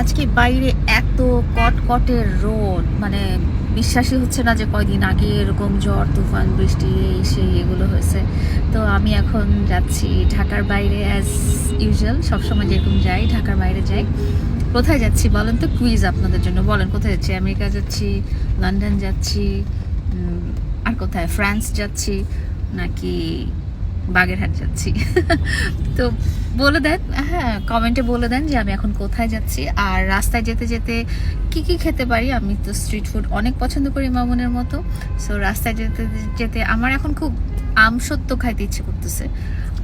আজকে বাইরে এত কটকটের রোদ মানে বিশ্বাসই হচ্ছে না যে কয়দিন আগে এরকম ঝড়, তুফান, বৃষ্টি, এই, সেই, এগুলো হয়েছে। তো আমি এখন যাচ্ছি ঢাকার বাইরে অ্যাজ ইউজুয়াল সবসময় যেরকম যাই, ঢাকার বাইরে যাই। কোথায় যাচ্ছি বলেন তো? কুইজ আপনাদের জন্য। বলেন, কোথায় যাচ্ছি? আমেরিকা যাচ্ছি, লন্ডন যাচ্ছি আর কোথায়? ফ্রান্স যাচ্ছি, নাকি বাগেরহাট যাচ্ছি। তো বলে দেন হ্যাঁ কমেন্টে বলে দেন যে আমি এখন কোথায় যাচ্ছি। আর রাস্তায় যেতে যেতে কি কি খেতে পারি? আমি তো স্ট্রিট ফুড অনেক পছন্দ করি মামুনের মতো। সো রাস্তায় যেতে যেতে আমার এখন খুব আম সত্য খাইতে ইচ্ছে করতেছে।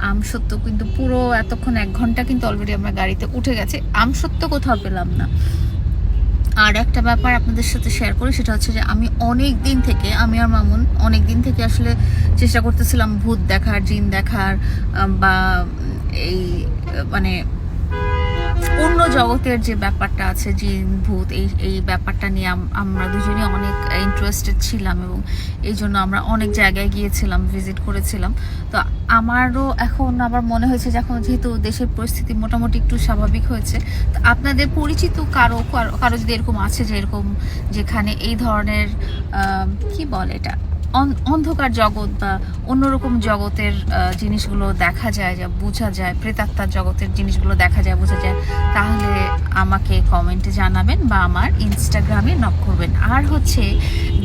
আম সত্য কিন্তু পুরো এতক্ষণ এক ঘণ্টা কিন্তু অলরেডি আমরা গাড়িতে উঠে গেছে। আম সত্য কোথাও পেলাম না। আর একটা ব্যাপার আপনাদের সাথে শেয়ার করি, সেটা হচ্ছে যে আমি অনেক দিন থেকে, আমি আর মামুন অনেক দিন থেকে আসলে চেষ্টা করতেছিলাম ভূত দেখার, জিন দেখার বা এই মানে অন্য জগতের যে ব্যাপারটা আছে, জিন, ভূত, এই এই ব্যাপারটা নিয়ে আমরা দুজনেই অনেক ইন্টারেস্টেড ছিলাম এবং এই জন্য আমরা অনেক জায়গায় গিয়েছিলাম ভিজিট করেছিলাম। তো আমারও এখন আবার মনে হয়েছে যে এখন যেহেতু দেশের পরিস্থিতি মোটামুটি একটু স্বাভাবিক হয়েছে, তো আপনাদের পরিচিত কারও কারও যদি এরকম আছে যে এরকম যেখানে এই ধরনের কি বলে এটা? অন্ধকার জগৎ বা অন্যরকম জগতের জিনিসগুলো দেখা যায়, যা বোঝা যায়, প্রেতাত্মার জগতের জিনিসগুলো দেখা যায়, বোঝা যায়, তাহলে আমাকে কমেন্টে জানাবেন বা আমার ইনস্টাগ্রামে নক করবেন। আর হচ্ছে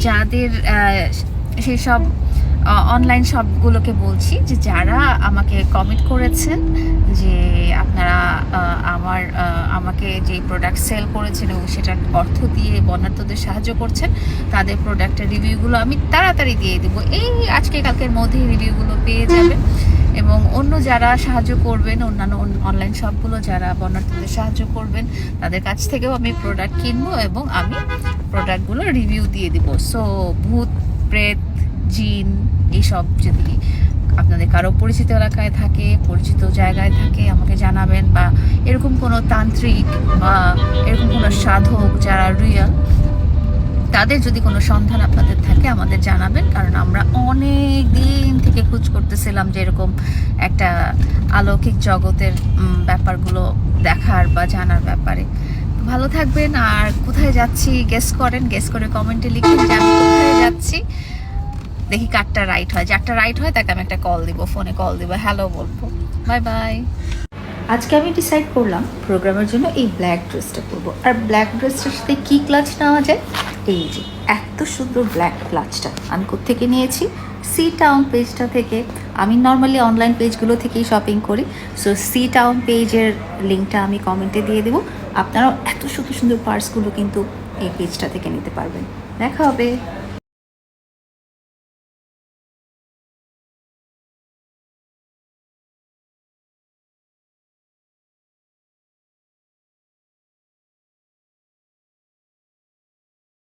যাদের সেসব অনলাইন শপগুলোকে বলছি যে যারা আমাকে কমেন্ট করেছেন যে আপনারা আমার আমাকে যে প্রোডাক্ট সেল করেছেন এবং সেটার অর্থ দিয়ে বন্যার্থদের সাহায্য করছেন তাদের প্রোডাক্টের রিভিউগুলো আমি তাড়াতাড়ি দিয়ে দেবো। এই আজকে কালকের মধ্যেই রিভিউগুলো পেয়ে যাবে এবং অন্য যারা সাহায্য করবেন অন্যান্য অনলাইন শপগুলো যারা বন্যার্থদের সাহায্য করবেন তাদের কাছ থেকেও আমি প্রোডাক্ট কিনবো এবং আমি প্রোডাক্টগুলো রিভিউ দিয়ে দিব। সো ভূত প্রেত জিন, এইসব যদি আপনাদের কারও পরিচিত এলাকায় থাকে, পরিচিত জায়গায় থাকে, আমাকে জানাবেন বা এরকম কোনো তান্ত্রিক বা এরকম কোনো সাধক যারা রিয়েল তাদের যদি কোনো সন্ধান আপনাদের থাকে, আমাদের জানাবেন। কারণ আমরা অনেক দিন থেকে খোঁজ করতেছিলাম যে এরকম একটা আলৌকিক জগতের ব্যাপারগুলো দেখার বা জানার ব্যাপারে। ভালো থাকবেন। আর কোথায় যাচ্ছি গেস করেন গেস করে কমেন্টে লিখেন যে আমি কোথায় দেখি কারটা রাইট হয়। যারটা রাইট হয়, তাকে আমি একটা কল দিব ফোনে কল দিব। হ্যালো বলব। বাই বাই আজকে আমি ডিসাইড করলাম প্রোগ্রামের জন্য এই ব্ল্যাক ড্রেসটা পরবো। আর ব্ল্যাক ড্রেসটার সাথে কী ক্লাচ নেওয়া যায়? এই যে, এত সুন্দর ব্ল্যাক ক্লাচটা আমি কোত্থেকে নিয়েছি? সি টাউন পেজটা থেকে। আমি নর্মালি অনলাইন পেজগুলো থেকেই শপিং করি। সো সি টাউন পেজের লিঙ্কটা আমি কমেন্টে দিয়ে দেবো। আপনারাও এত সুন্দর সুন্দর পার্সগুলো কিন্তু এই পেজটা থেকে নিতে পারবেন। দেখা হবে।